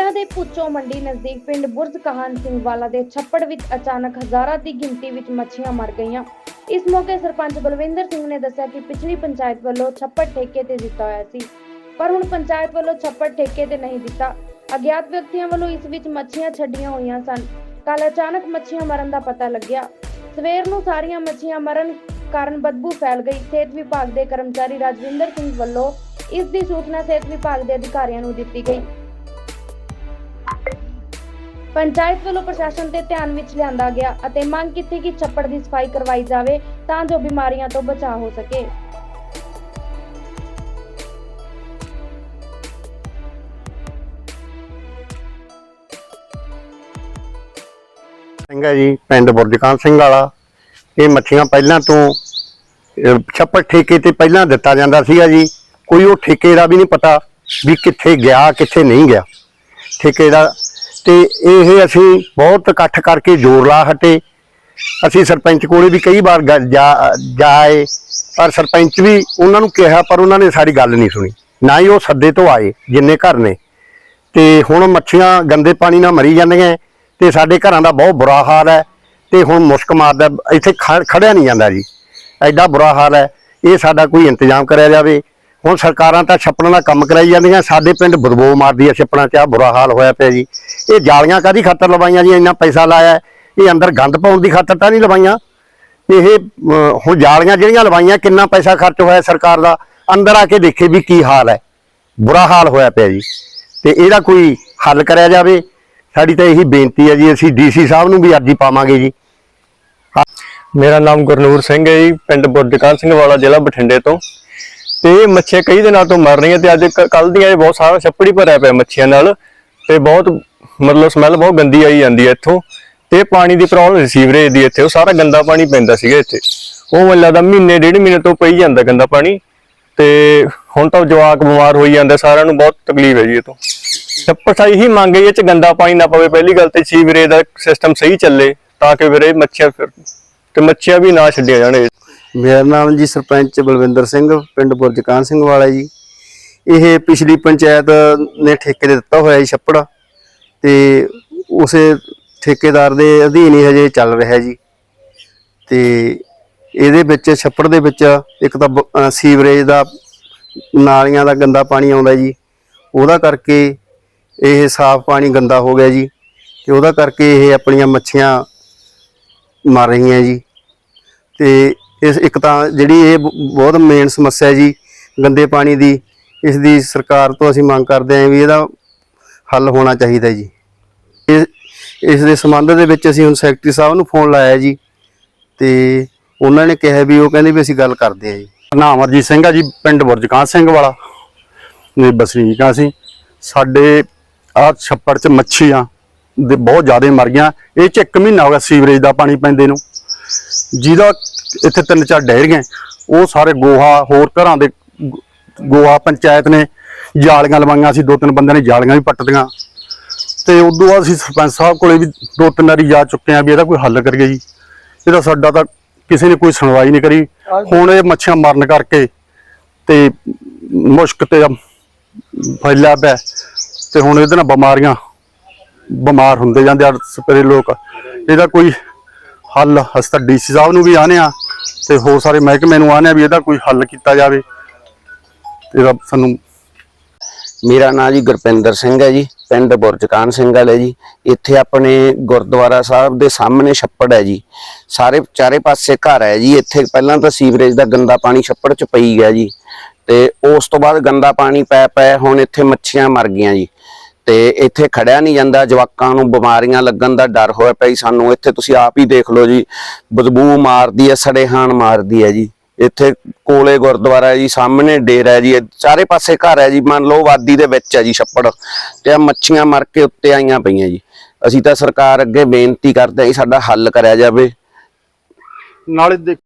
ਬਠਿੰਡਾ ਦੇ ਪੁੱਚੋ ਮੰਡੀ ਨਜ਼ਦੀਕ ਪਿੰਡ ਬੁਰਜ ਕਹਾਨ ਸਿੰਘ ਵਾਲਾ ਦੇ ਛੱਪੜ ਵਿੱਚ ਅਚਾਨਕ ਹਜ਼ਾਰਾਂ ਦੀ ਗਿਣਤੀ ਵਿੱਚ ਮੱਛੀਆਂ ਮਰ ਗਈਆਂ। ਇਸ ਮੌਕੇ ਸਰਪੰਚ ਬਲਵਿੰਦਰ ਸਿੰਘ ਨੇ ਦੱਸਿਆ ਕਿ ਪਿਛਲੀ ਪੰਚਾਇਤ ਵੱਲੋਂ ਛੱਪੜ ਠੇਕੇ ਤੇ ਦਿੱਤਾ ਹੋਇਆ ਸੀ, ਪਰ ਹੁਣ ਪੰਚਾਇਤ ਵੱਲੋਂ ਛੱਪੜ ਠੇਕੇ ਤੇ ਨਹੀਂ ਦਿੱਤਾ। ਅਗਿਆਤ ਵਿਅਕਤੀਆਂ ਵੱਲੋਂ ਇਸ ਵਿੱਚ ਮੱਛੀਆਂ ਛੱਡੀਆਂ ਹੋਈਆਂ ਸਨ। ਕੱਲ ਅਚਾਨਕ ਮੱਛੀਆਂ ਮਰਨ ਦਾ ਪਤਾ ਲੱਗਿਆ। ਸਵੇਰ ਨੂੰ ਸਾਰੀਆਂ ਮੱਛੀਆਂ ਮਰਨ ਕਾਰਨ ਬਦਬੂ ਫੈਲ ਗਈ। ਸਿਹਤ ਵਿਭਾਗ ਦੇ ਕਰਮਚਾਰੀ ਰਾਜਵਿੰਦਰ ਸਿੰਘ ਵੱਲੋਂ ਇਸ ਦੀ ਸੂਚਨਾ ਸਿਹਤ ਵਿਭਾਗ ਦੇ ਅਧਿਕਾਰੀਆਂ ਨੂੰ ਦਿੱਤੀ ਗਈ। ਪੰਚਾਇਤ ਵੱਲੋਂ ਪ੍ਰਸ਼ਾਸਨ ਦੇ ਧਿਆਨ ਵਿੱਚ ਲਿਆਂਦਾ ਗਿਆ ਅਤੇ ਮੰਗ ਕੀਤੀ ਕਿ ਛੱਪੜ ਦੀ ਸਫ਼ਾਈ ਕਰਵਾਈ ਜਾਵੇ ਤਾਂ ਜੋ ਬਿਮਾਰੀਆਂ ਤੋਂ ਬਚਾਅ ਹੋ ਸਕੇ। ਸਿੰਘ ਹੈ ਜੀ ਪਿੰਡ ਬੁਰਜਕਾਨ ਸਿੰਘ ਵਾਲਾ। ਇਹ ਮੱਛੀਆਂ ਪਹਿਲਾਂ ਤੋਂ ਅਹ, ਛੱਪੜ ਠੇਕੇ ਤੇ ਪਹਿਲਾਂ ਦਿੱਤਾ ਜਾਂਦਾ ਸੀਗਾ ਜੀ। ਕੋਈ ਉਹ ਠੇਕੇ ਦਾ ਵੀ ਨਹੀਂ ਪਤਾ ਵੀ ਕਿੱਥੇ ਗਿਆ ਕਿੱਥੇ ਨਹੀਂ ਗਿਆ। ਠੇਕੇ ਦਾ ਤੇ ਇਹ ਅਸੀਂ ਬਹੁਤ ਇਕੱਠ ਕਰਕੇ ਜ਼ੋਰ ਲਾ ਹਟੇ। ਅਸੀਂ ਸਰਪੰਚ ਕੋਲੇ ਵੀ ਕਈ ਵਾਰ ਗ- ਜਾ, ਜਾਏ, ਪਰ ਸਰਪੰਚ ਵੀ ਉਹਨਾਂ ਨੂੰ ਕਿਹਾ, ਪਰ ਉਹਨਾਂ ਨੇ ਸਾਡੀ ਗੱਲ ਨਹੀਂ ਸੁਣੀ। ਨਾ ਹੀ ਉਹ ਸੱਦੇ ਤੋਂ ਆਏ, ਜਿੰਨੇ ਘਰ ਨੇ। ਤੇ ਹੁਣ ਮੱਛੀਆਂ ਗੰਦੇ ਪਾਣੀ ਨਾਲ ਮਰੀ ਜਾਂਦੀਆਂ ਤੇ ਸਾਡੇ ਘਰਾਂ ਦਾ ਬਹੁਤ ਬੁਰਾ ਹਾਲ ਹੈ ਤੇ ਹੁਣ ਮੁਸ਼ਕ ਮਾਰਦਾ, ਇੱਥੇ ਖ- ਖੜਿਆ ਨਹੀਂ ਜਾਂਦਾ ਜੀ। ਐਡਾ ਬੁਰਾ ਹਾਲ ਹੈ। ਇਹ ਸਾਡਾ ਕੋਈ ਇੰਤਜ਼ਾਮ ਕਰਿਆ ਜਾਵੇ। ਹੁਣ ਸਰਕਾਰਾਂ ਤਾਂ ਛੱਪੜਾਂ ਦਾ ਕੰਮ ਕਰਾਈ ਜਾਂਦੀਆਂ। ਸਾਡੇ ਪਿੰਡ ਬਦਬੋ ਮਾਰਦੀ ਹੈ ਛੱਪਣਾ 'ਚ ਆ ਬੁਰਾ ਹਾਲ ਹੋਇਆ ਪਿਆ ਜੀ। ਇਹ ਜਾਲੀਆਂ ਕਾਦੀ ਖਾਤਰ ਲਵਾਈਆਂ ਜੀ? ਇੰਨਾ ਪੈਸਾ ਲਾਇਆ। ਇਹ ਅੰਦਰ ਗੰਦ ਪਾਉਣ ਦੀ ਖਾਤਰ ਤਾਂ ਨਹੀਂ ਲਵਾਈਆਂ। ਇਹ ਹੁਣ ਜਾਲੀਆਂ ਜਿਹੜੀਆਂ ਲਵਾਈਆਂ, ਕਿੰਨਾ ਪੈਸਾ ਖਰਚ ਹੋਇਆ ਸਰਕਾਰ ਦਾ? ਅੰਦਰ ਆ ਕੇ ਦੇਖੇ ਵੀ ਕੀ ਹਾਲ ਹੈ। ਬੁਰਾ ਹਾਲ ਹੋਇਆ ਪਿਆ ਜੀ। ਤੇ ਇਹਦਾ ਕੋਈ ਹੱਲ ਕਰਿਆ ਜਾਵੇ, ਸਾਡੀ ਤਾਂ ਇਹੀ ਬੇਨਤੀ ਹੈ ਜੀ। ਅਸੀਂ ਡੀਸੀ ਸਾਹਿਬ ਨੂੰ ਵੀ ਅਰਜੀ ਪਾਵਾਂਗੇ ਜੀ। ਮੇਰਾ ਨਾਮ ਗੁਰਨੂਰ ਸਿੰਘ ਹੈ ਜੀ, ਪਿੰਡ ਬੁਰਜਕਾਨ ਸਿੰਘ ਵਾਲਾ ਜ਼ਿਲ੍ਹਾ ਬਠਿੰਡੇ ਤੋਂ। ਤੇ ਇਹ ਮੱਛੀਆਂ ਕਈ ਦਿਨਾਂ ਤੋਂ ਮਰ ਰਹੀਆਂ ਤੇ ਅੱਜ ਕੱਲ ਦੀਆਂ ਇਹ ਬਹੁਤ ਸਾਰਾ ਛੱਪੜੀ ਭਰਿਆ ਪਿਆ ਮੱਛੀਆਂ ਨਾਲ ਤੇ ਬਹੁਤ ਮਤਲਬ ਸਮੈਲ ਬਹੁਤ ਗੰਦੀ ਆਈ ਜਾਂਦੀ ਹੈ ਇੱਥੋਂ ਤੇ ਪਾਣੀ ਦੀ ਪ੍ਰੋਬਲਮ ਸੀਵਰੇਜ ਦੀ ਇੱਥੇ, ਉਹ ਸਾਰਾ ਗੰਦਾ ਪਾਣੀ ਪੈਂਦਾ ਸੀਗਾ ਇੱਥੇ। ਉਹ ਮੈਨੂੰ ਲੱਗਦਾ ਮਹੀਨੇ, ਡੇਢ ਮਹੀਨੇ ਤੋਂ ਪਈ ਜਾਂਦਾ ਗੰਦਾ ਪਾਣੀ ਤੇ ਹੁਣ ਤਾਂ ਜਵਾਕ ਬਿਮਾਰ ਹੋਈ ਜਾਂਦਾ, ਸਾਰਿਆਂ ਨੂੰ ਬਹੁਤ ਤਕਲੀਫ ਹੈ ਜੀ ਇਹ ਤੋਂ। ਛੱਪੜ ਸਾਈ ਹੀ ਮੰਗ ਹੈ ਇਹ ਚ ਗੰਦਾ ਪਾਣੀ ਨਾ ਪਵੇ, ਪਹਿਲੀ ਗੱਲ ਤੇ ਸੀਵਰੇਜ ਦਾ ਸਿਸਟਮ ਸਹੀ ਚੱਲੇ ਤਾਂ ਕਿ ਵੀਰੇ ਮੱਛੀਆਂ ਫਿਰ ਤੇ ਮੱਛੀਆਂ ਵੀ ਨਾ ਛੱਡੀਆਂ ਜਾਣ ਮੇਰਾ ਨਾਮ ਜੀ ਸਰਪੰਚ ਬਲਵਿੰਦਰ ਸਿੰਘ, ਪਿੰਡ ਬੁਰਜਕਾਨ ਸਿੰਘ ਵਾਲਾ ਜੀ। ਇਹ ਪਿਛਲੀ ਪੰਚਾਇਤ ਨੇ ਠੇਕੇ ਤੇ ਦਿੱਤਾ ਹੋਇਆ ਜੀ ਛੱਪੜ ਤੇ ਉਸੇ ਠੇਕੇਦਾਰ ਦੇ ਅਧੀਨ ਹੀ ਹਜੇ ਚੱਲ ਰਿਹਾ ਜੀ। ਤੇ ਇਹਦੇ ਵਿੱਚ, ਛੱਪੜ ਦੇ ਵਿੱਚ ਇੱਕ ਤਾਂ ਬ- ਸੀਵਰੇਜ ਦਾ ਨਾਲੀਆਂ ਦਾ ਗੰਦਾ ਪਾਣੀ ਆਉਂਦਾ ਜੀ। ਉਹਦਾ ਕਰਕੇ ਇਹ ਸਾਫ਼ ਪਾਣੀ ਗੰਦਾ ਹੋ ਗਿਆ ਜੀ ਤੇ ਉਹਦਾ ਕਰਕੇ ਇਹ ਆਪਣੀਆਂ ਮੱਛੀਆਂ ਮਰ ਰਹੀਆਂ ਜੀ। ਤੇ ਇਸ ਇੱਕ ਤਾਂ ਜਿਹੜੀ ਇਹ ਬ- ਬਹੁਤ ਮੇਨ ਸਮੱਸਿਆ ਜੀ, ਗੰਦੇ ਪਾਣੀ ਦੀ, ਇਸ ਦੀ ਸਰਕਾਰ ਤੋਂ ਅਸੀਂ ਮੰਗ ਕਰਦੇ ਹਾਂ ਵੀ ਇਹਦਾ ਹੱਲ ਹੋਣਾ ਚਾਹੀਦਾ ਜੀ। ਇਹ ਇਸ ਦੇ ਸੰਬੰਧ ਦੇ ਵਿੱਚ ਅਸੀਂ ਹੁਣ ਸੈਕਟਰੀ ਸਾਹਿਬ ਨੂੰ ਫੋਨ ਲਾਇਆ ਜੀ, ਤੇ ਉਹਨਾਂ ਨੇ ਕਿਹਾ ਵੀ ਉਹ ਕਹਿੰਦੇ ਵੀ ਅਸੀਂ ਗੱਲ ਕਰਦੇ ਹਾਂ ਜੀ। ਨਾਮ ਅਮਰਜੀਤ ਸਿੰਘ ਆ ਜੀ, ਪਿੰਡ ਬੁਰਜਕਾਂ ਸਿੰਘ ਵਾਲਾ। ਨੇ ਬਸਨੀਕ ਆ ਅਸੀਂ। ਸਾਡੇ ਆ ਛੱਪੜ 'ਚ ਮੱਛੀਆਂ ਦੇ ਬਹੁਤ ਜ਼ਿਆਦਾ ਮਰ ਗਈਆਂ। ਇਹ 'ਚ ਇੱਕ ਮਹੀਨਾ ਹੋ ਗਿਆ ਸੀਵਰੇਜ ਦਾ ਪਾਣੀ ਪੈਂਦੇ ਨੂੰ। ਜਿਹਦਾ ਇੱਥੇ ਤਿੰਨ ਚਾਰ ਡੈਰੀਆਂ ਉਹ ਸਾਰੇ ਗੋਹਾ, ਹੋਰ ਘਰਾਂ ਦੇ ਗੋਹਾ ਪੰਚਾਇਤ ਨੇ ਜਾਲੀਆਂ ਲਵਾਈਆਂ ਸੀ, ਦੋ ਤਿੰਨ ਬੰਦਿਆਂ ਨੇ ਜਾਲੀਆਂ ਵੀ ਪੱਟਦੀਆਂ ਤੇ ਉਦੋਂ ਬਾਅਦ ਅਸੀਂ ਸਰਪੰਚ ਸਾਹਿਬ ਕੋਲੇ ਵੀ ਦੋ ਤਿੰਨ ਵਾਰੀ ਜਾ ਚੁੱਕੇ ਆ ਵੀ ਇਹਦਾ ਕੋਈ ਹੱਲ ਕਰੀਏ ਜੀ। ਇਹਦਾ ਸਾਡਾ ਤਾਂ ਕਿਸੇ ਨੇ ਕੋਈ ਸੁਣਵਾਈ ਨਹੀਂ ਕਰੀ। ਹੁਣ ਇਹ ਮੱਛੀਆਂ ਮਰਨ ਕਰਕੇ ਤੇ ਮੁਸ਼ਕ ਤੇ ਫੈਲਿਆ ਪਿਆ। ਤੇ ਹੁਣ ਇਹਦੇ ਨਾਲ ਬਿਮਾਰੀਆਂ ਬਿਮਾਰ ਹੁੰਦੇ ਜਾਂਦੇ ਆ ਸਪਰੇ ਲੋਕ। ਇਹਦਾ ਕੋਈ ਹੱਲ ਅਸੀਂ ਤਾਂ ਡੀਸੀ ਸਾਹਿਬ ਨੂੰ ਵੀ ਆਨੇ ਆ ਤੇ ਹੋਰ ਸਾਰੇ ਮਹਿਕਮੇ ਨੂੰ ਆਨੇ ਆ ਵੀ ਇਹਦਾ ਕੋਈ ਹੱਲ ਕੀਤਾ ਜਾਵੇ। ਇਹਦਾ ਸਾਨੂੰ ਮੇਰਾ ਨਾਮ ਜੀ ਗੁਰਪਿੰਦਰ ਸਿੰਘ ਹੈ ਜੀ, ਪਿੰਡ ਬੁਰਜਕਾਨ ਸਿੰਘ ਵਾਲੇ ਜੀ। ਇੱਥੇ ਆਪਣੇ ਗੁਰਦੁਆਰਾ ਸਾਹਿਬ ਦੇ ਸਾਹਮਣੇ ਛੱਪੜ ਹੈ ਜੀ। ਸਾਰੇ ਚਾਰੇ ਪਾਸੇ ਘਰ ਹੈ ਜੀ। ਇੱਥੇ ਪਹਿਲਾਂ ਤਾਂ ਸੀਵਰੇਜ ਦਾ ਗੰਦਾ ਪਾਣੀ ਛੱਪੜ 'ਚ ਪਈ ਗਿਆ ਜੀ। ਤੇ ਉਸ ਤੋਂ ਬਾਅਦ ਗੰਦਾ ਪਾਣੀ ਪੈ ਪੈ ਹੁਣ ਇੱਥੇ ਮੱਛੀਆਂ ਮਰ ਗਈਆਂ ਜੀ। ਤੇ ਇੱਥੇ ਖੜਿਆ ਨਹੀਂ ਜਾਂਦਾ। ਜਵਾਕਾਂ ਨੂੰ ਬਿਮਾਰੀਆਂ ਲੱਗਣ ਦਾ ਡਰ ਹੋਇਆ ਪਿਆ ਸਾਨੂੰ। ਇੱਥੇ ਤੁਸੀਂ ਆਪ ਹੀ ਦੇਖ ਲਓ ਜੀ, ਬਦਬੂ ਮਾਰਦੀ ਹੈ, ਸੜੇਹਾਨ ਮਾਰਦੀ ਹੈ ਜੀ। ਇੱਥੇ ਕੋਲੇ ਗੁਰਦੁਆਰਾ ਹੈ ਜੀ, ਸਾਹਮਣੇ ਡੇਰਾ ਹੈ ਜੀ। ਚਾਰੇ ਪਾਸੇ ਘਰ ਹੈ ਜੀ। ਮੰਨ ਲਓ ਵਾਦੀ ਦੇ ਵਿੱਚ ਹੈ ਜੀ ਛੱਪੜ। ਤੇ ਆ ਮੱਛੀਆਂ ਮਰ ਕੇ ਉੱਤੇ ਆਈਆਂ ਪਈਆਂ ਜੀ। ਅਸੀਂ ਤਾਂ ਸਰਕਾਰ ਅੱਗੇ ਬੇਨਤੀ ਕਰਦੇ ਹਾਂ ਜੀ, ਸਾਡਾ ਹੱਲ ਕਰਿਆ ਜਾਵੇ। ਨਾਲੇ